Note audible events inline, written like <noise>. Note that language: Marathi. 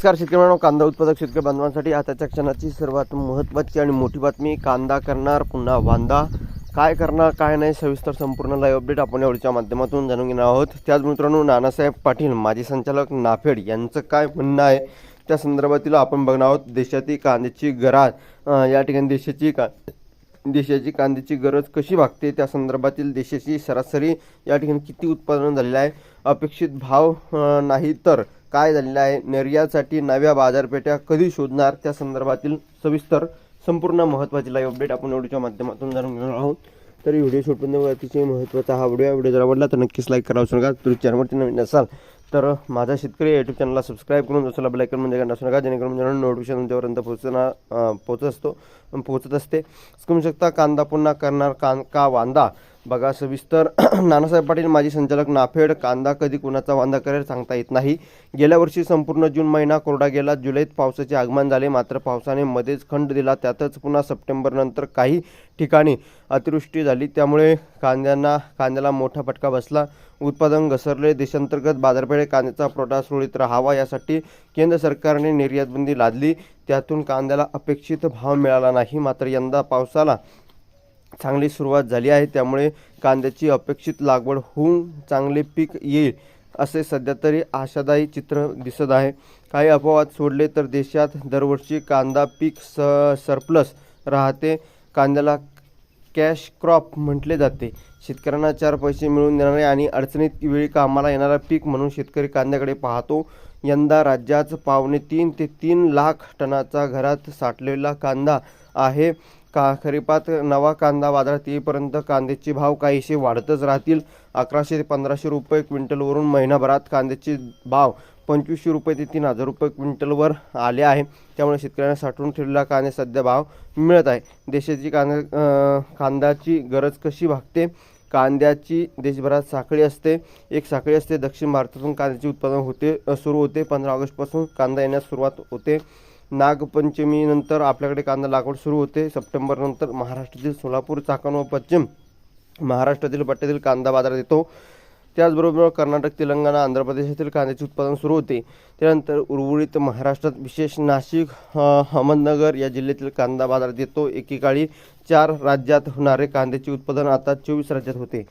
नमस्कार शेतकरी मित्रांनो कांदा उत्पादक शेतकरी बांधवांसाठी आताच्या क्षणाची सर्वात महत्त्वाची आणि मोठी बातमी कांदा करणार पुन्हा वांदा. काय करणार काय नाही सविस्तर संपूर्ण लाईव्ह अपडेट आपण एवढीच्या माध्यमातून जाणून घेणार आहोत. त्याच मित्रांनो नानासाहेब पाटील माजी संचालक नाफेड यांचं काय म्हणणं आहे त्या संदर्भातील आपण बघणार आहोत. देशातील कांद्याची गराज या ठिकाणी देशाची का देशाची कांद्याची गरज कशी भागते त्या संदर्भातील देशाची सरासरी या ठिकाणी किती उत्पादन झालेलं आहे अपेक्षित भाव नाही तर काय झालेलं आहे? निर्यातसाठी नव्या बाजारपेठा कधी शोधणार? त्या संदर्भातील सविस्तर संपूर्ण महत्त्वाची लाईव्ह अपडेट आपण व्हिडिओच्या माध्यमातून जाणून घेणार आहोत. तर व्हिडिओ शूटमध्ये अतिशय महत्त्वाचा हा व्हिडिओ व्हिडिओ जर आवडला तर नक्कीच लाईक करा असू नका. तुम्ही चॅनलवरती नवीन असाल तर माझा शेतकरी यूट्यूब चॅनलला सबस्क्राईब करून जसं बेलायकन म्हणजे करणार असू नका जेणेकरून म्हणजे नोटिफिकेशन तुमच्यापर्यंत पोहोचणार पोहोचत असतो पोहोचत असते. करू शकता कांदा पुन्हा करणार कां का वांदा? बघा सविस्तर. <clears throat> नानासाहेब पाटील माजी संचालक नाफेड कांदा कधी कुणाचा वांदा करेल सांगता येत नाही. गेल्या वर्षी संपूर्ण जून महिना कोरडा गेला. जुलैत पावसाचे आगमन झाले. मात्र पावसाने मध्येच खंड दिला. त्यातच पुन्हा सप्टेंबरनंतर काही ठिकाणी अतिवृष्टी झाली. त्यामुळे कांद्यांना कांद्याला मोठा फटका बसला. उत्पादन घसरले. देशांतर्गत बाजारपेठे कांद्याचा पुरवठा सुरळीत राहावा यासाठी केंद्र सरकारने निर्यातबंदी लादली. त्यातून कांद्याला अपेक्षित भाव मिळाला नाही. मात्र यंदा पावसाला चांगली सुरुवात झाली आहे. त्यामुळे कांद्याची अपेक्षित लागवड होऊन चांगले पीक येईल असे सध्या तरी आशादायी चित्र दिसत आहे. काही अपवाद सोडले तर देशात दरवर्षी कांदा पीक स सरप्लस राहते. कांद्याला कॅश क्रॉप म्हटले जाते. शेतकऱ्यांना चार पैसे मिळून देणारे आणि अडचणीत वेळी कामाला येणारा पीक म्हणून शेतकरी कांद्याकडे पाहतो. यंदा राज्यात पावणे तीन ते तीन लाख टनाचा घरात साठलेला कांदा आहे. का? खरीपात नवा कांदा बाजारात येईपर्यंत कांद्याचे भाव काहीसे वाढतच राहतील? अकराशे ते पंधराशे रुपये क्विंटलवरून महिनाभरात कांद्याचे भाव पंचवीसशे रुपये ते तीन हजार रुपये क्विंटलवर आले आहे. त्यामुळे शेतकऱ्यांना साठवून ठेवलेला कांदे सध्या भाव मिळत आहे. देशाची कांदा कांद्याची गरज कशी भागते? कांद्याची देशभरात साखळी असते. एक साखळी असते दक्षिण भारतातून कांद्याचे उत्पादन होते सुरू होते. पंधरा ऑगस्टपासून कांदा येण्यास सुरुवात होते. नागपंचमीनंतर आपल्याकडे कांदा लागवड सुरू होते. सप्टेंबरनंतर महाराष्ट्रातील सोलापूर चाकण व पश्चिम महाराष्ट्रातील पट्ट्यातील कांदा बाजारात येतो. त्याचबरोबर कर्नाटक तेलंगणा आंध्र प्रदेशातील कांद्याचे उत्पादन सुरू होते. त्यानंतर उर्वरित महाराष्ट्रात विशेष नाशिक अहमदनगर या जिल्ह्यातील कांदा बाजारात येतो. एकेकाळी चार राज्यात होणारे कांद्याचे उत्पादन आता चोवीस राज्यात होते.